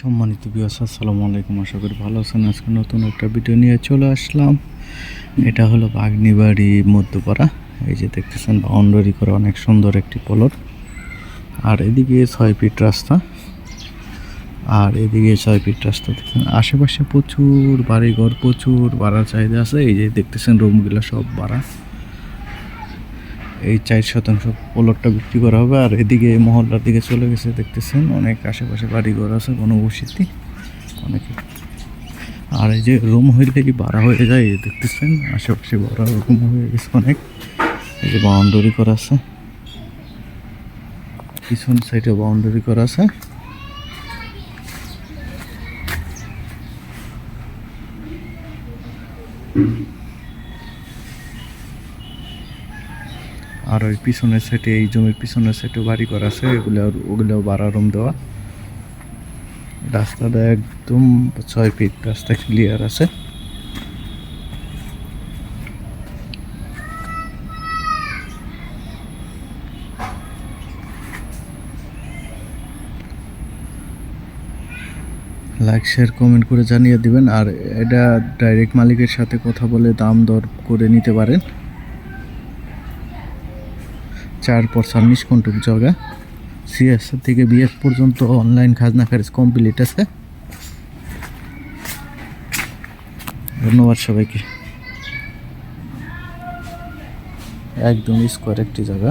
সম্মানিত বিয়াস আসসালামু আলাইকুম। আশা করি ভালো আছেন। আজকে নতুন একটা ভিডিও নিয়ে চলে আসলাম। এটা হলো বাগনিবাড়ি মধ্যপাড়া। এই যে দেখতেছেন, বাউন্ডারি করা অনেক সুন্দর একটি পলট আর এদিকে ছয় ফিট রাস্তা। আর এদিকে ছয় ফিট রাস্তা, দেখছেন, আশেপাশে প্রচুর বাড়িঘর, প্রচুর ভাড়ার চাহিদা আছে। এই যে দেখতেছেন রুমগুলো সব ভাড়া। এই চার শতাংশ পোলটটা বিক্রি করা হবে আর এদিকে মহল্লার দিকে চলে গেছে, দেখতেছেন? অনেক আশেপাশে বাড়িঘর আছে ঘনবসতি অনেকে। আর এই যে রুম হইলেই ভাড়া হয়ে যায়, দেখতেছেন? আশেপাশে ভাড়া রুম হয়ে গেছে অনেক। এই যে বাউন্ডারি করা আছে। পিছন সাইডে বাউন্ডারি করা আছে। আর ওই পিছনের সাইডে এই জমির পিছনের সাইডে বাড়ি করা আছে, এগুলো ওগুলো বাড়া রুম দেওয়া। রাস্তাটা একদম ছয় ফিট রাস্তা ক্লিয়ার আছে। লাইক শেয়ার কমেন্ট করে জানিয়ে দিবেন, আর এটা ডাইরেক্ট মালিকের সাথে কথা বলে দাম দর করে নিতে পারেন। চার পর ছাব্বিশ কন্টুক জায়গা। সিএস থেকে বিএস পর্যন্ত অনলাইন খাজনা খারিজ কমপ্লিট আছে। ধন্যবাদ সবাইকে। একদম স্কোয়ার একটি জায়গা।